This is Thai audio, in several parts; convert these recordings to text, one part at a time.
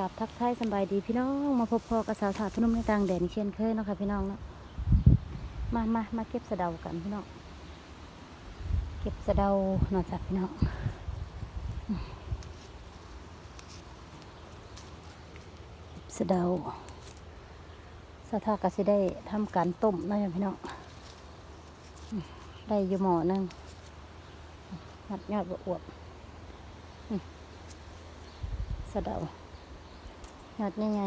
กับทักทายสบายดีพี่น้องมาพบพอกับสาวสาวพนุ่มในต่างแดนเช่นเคยเนาะค่ะพี่น้องนะมามามาเก็บสะเดากันพี่น้องเก็บสะเดาเนาะจ้ะพี่น้องเก็บสะเดาสะทาก็สิได้ทำการต้มนะพี่น้องได้อยู่หมอนึงมัดยอดบอวบอืมสะเดา ยอดยังไง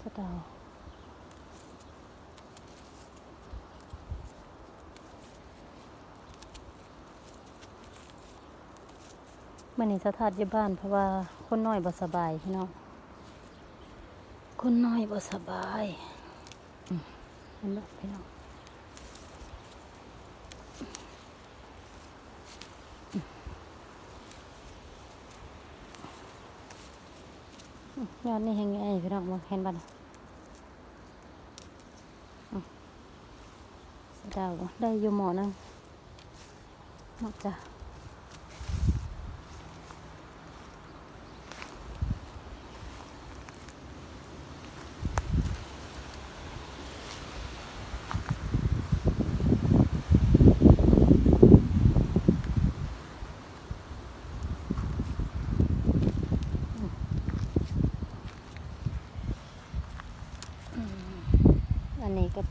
สะเดา มื่อนี้สถานอยู่บ้านเพราะว่าคนน้อยบ่สบายพี่น้องคนน้อยบ่สบายเห็นบ่พี่น้องยอดนี่เห็นไงพี่น้องบ่เห็นบ่น่ะอืมเดายบ่ได้อยู่หมอนึงหมดจ้ะ อันนี้ก็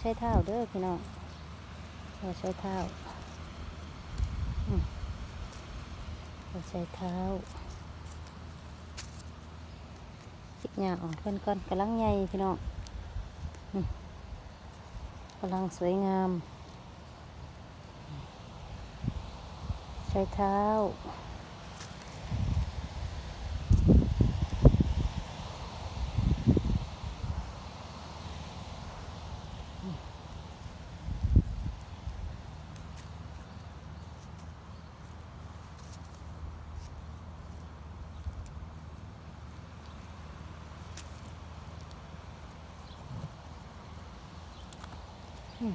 เป็นหัวไชเท้าเด้อพี่น้องหัวไชเท้าอืมหัวไชเท้าจิกหญ้าออกเพิ่อนก่อนกำลังใหญ่พี่น้องกำลังสวยงาม ใช้เท้า ที่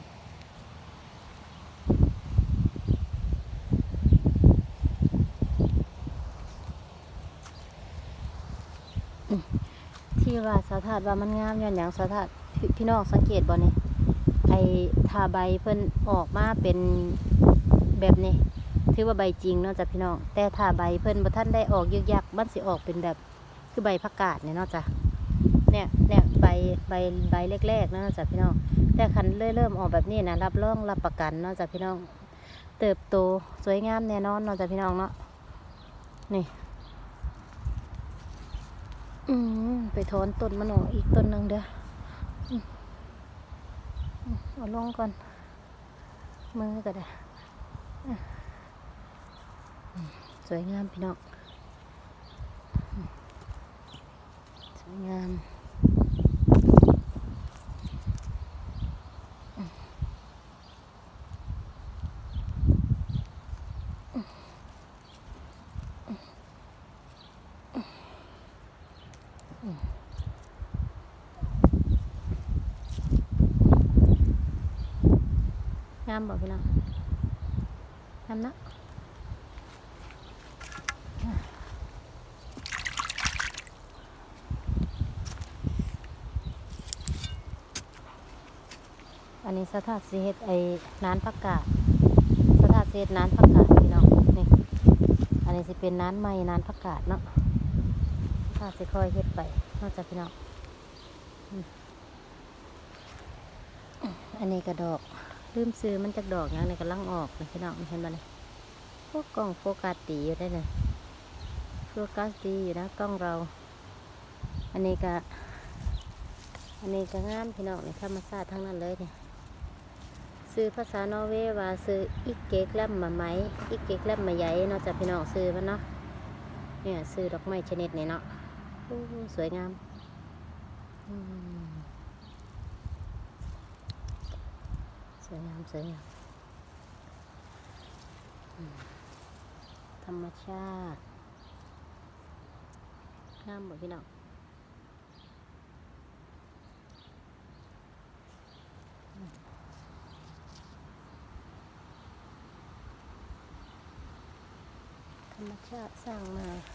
ว่าสาธาตว่ามันงามย้อนอย่างสาธาตพี่พี่น้องสังเกตบ่เนี่ยไอ้ทาใบเพิ่นออกมาเป็นแบบนี้ถือว่าใบจริงเนาะจ้ะพี่น้องแต่ถ้าใบเพิ่นบ่ทันได้ออกยึกยักมันสิออกเป็นแบบคือใบผักกาดเนี่ยเนาะจ้ะ เนี่ยเนี่ยใบใบใบแรกๆเนาะจ้ะพี่น้อง แต่คันเริ่มเริ่มออกแบบนี้นะรับรองรับประกันเนาะจ้ะพี่น้อง เติบโตสวยงามแน่นอนเนาะจ้ะพี่น้องเนาะ นี่อืมไปถอนต้นมันออกอีกต้นหนึ่งเด้ออืมอืมเอาลงก่อน มือก็ได้อะสวยงามพี่น้องสวยงามามบอกพี่น้องงามเนะอันนี้สถานสีเฮ็ดไอ้นานผักกาดสถานสีเฮ็ดนานผักกาดพี่น้องนี่อันนี้สิเป็นน้านใหม่น้านผักกาดเนาะถ้าสิค่อยเฮ็ดไปนอกจากพี่น้องอันนี้กระดอก ลืมซื้อมันจากดอกอย่างในกำลังออกนะพี่น้องเห็นไหมเนี่ยพวกกล้องโฟกัสตีอยู่ได้เลยโฟกัสดีอยู่นะกล้องเรา อันนี้ก็อันนี้ก็งามพี่น้องในธรรมชาติทั้งนั้นเลยเนี่ยซื้อภาษานอร์เวย์ว่าซื้ออีกเก๊กแลมมาไหมอีกเก๊กแลมมาใหญ่นาะจากพี่น้องซื้อมันเนาะเนี่ยซื้อดอกไม้ชนิดนี้เนาะสวยงาม วามสวยงามธรรมชาติงามหมดพี่น้องธรรมชาติสร้างมา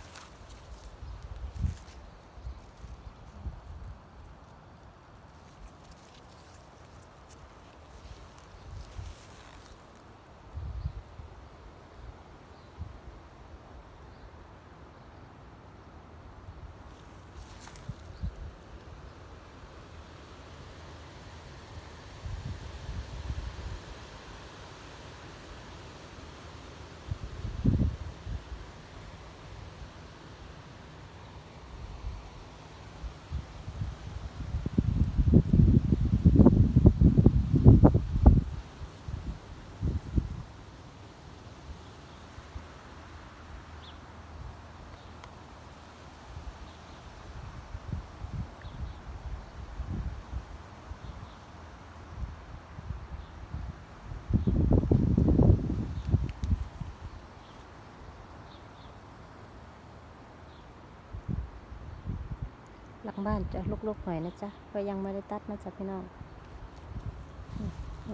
หลังบ้านจะลกๆหน่อยนะจ๊ะก็ยังไม่ได้ตัดนะจ๊ะพี่น้อง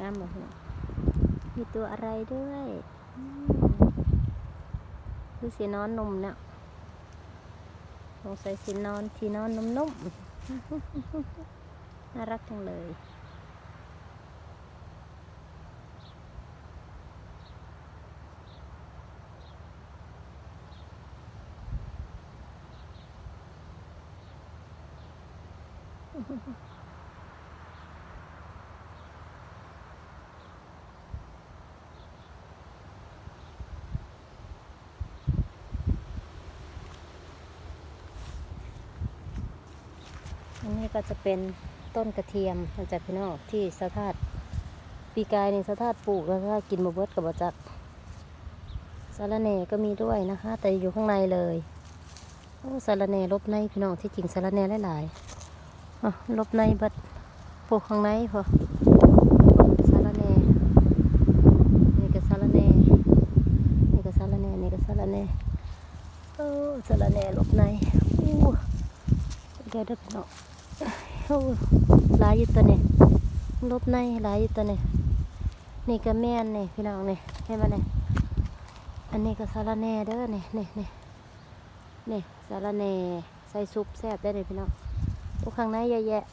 งามแบบนี้มีตัวอะไรด้วยคือสีนอนนมเนี่ยสงสัยสีนอนที่นอนนุ่มๆน่ารักจังเลย อันนี้ก็จะเป็นต้นกระเทียมมาจากพี่น้องที่สะทาดปีกายนี่สะทาดปลูกแล้วก็กินบะเบิดกับบจักสาระเนก็มีด้วยนะคะ แต่อยู่ข้างในเลยโอ้สาระเนลบในพี่น้องที่จริงสาระเนหลายๆ ลบในบัดปลูกข้างในพอสาระเนนี่ก็สาระเนนี่ก็สาระเนนี่ก็สาระเนโอ้สาระเนลบในอู้เดี๋ยวด็กเนาะโอ้ลายอยู่ตัวนี่ลบในลายอยู่ตัวนี่นี่ก็แม่นนี่พี่น้องนี่เห็นไหมนี่อันนี้ก็สาระแน่เด้อนี่นี่นี่นี่สาระแน่ใส่ซุปแซ่บได้เลยพี่น้อง โอ้ข้างในเยอะแยะ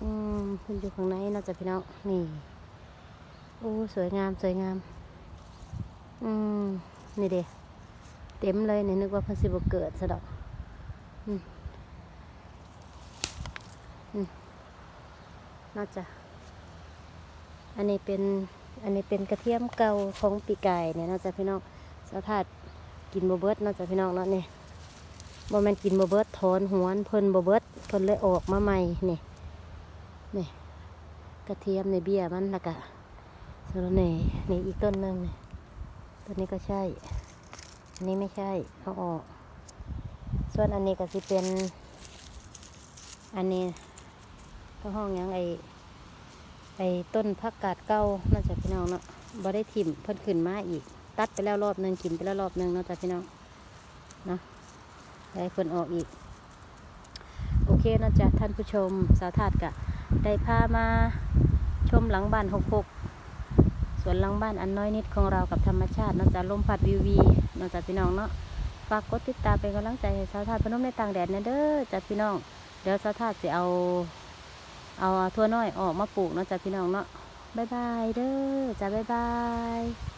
อืมมันอยู่ข้างในน่าจะพี่น้อง นี่ โอ้สวยงามสวยงาม อืม นี่เด้เต็มเลยนี่นึกว่าเพันสิบเกิดซะดอก อืม อืม น่าจะ อันนี้เป็น อันนี้เป็นกระเทียมเก่าของปีไกายเนี่ยน่าจะพี่น้องสะทัดกินโบเบิร์ตน่าจะพี่น้องเนาะนี่โมแมนกินโบเบิร์ตถอนหวนเพิ่นโบเบิร์ต พิ่นเลยออกมาใหม่นี่นี่กระเทียมในเบี้ยมันแล้วก็สะระแหน่นี่อีกต้นหนึงนี่ต้นนี้ก็ใช่ อันนี้ไม่ใช่เอาออก ส่วนอันนี้ก็สิเป็นอันนี้ก็ห้องยังไอไอต้นผักกาดเก้าน่าจะพี่น้องเนาะบ่ได้ถิ่มเพิ่นขึ้นมาอีก ตัดไปแล้วรอบหนึ่งกินไปแล้วรอบหนึ่งเนาะจ้ะพี่น้องเนาะได้เพิ่นออกอีก เคนาะจ๊ะท่านผู้ชมสาวถาดกะได้พามาชมหลังบ้านหกหกสวนหลังบ้านอันน้อยนิดของเรากับธรรมชาตินาะจ๊ะลมพัดวิววีนาะจ๊ะพี่น้องเนาะฝากกดติดตามเป็นกำลังใจให้สาวทาดพนมในต่างแดนนะเด้อจ้ะพี่น้องเดี๋ยวสาวทาดจะเอาเอาทั่วน้อยออกมาปลูกเนาะจ้ะพี่น้องเนาะบ๊ายบายเด้อจ้ะบ๊ายบาย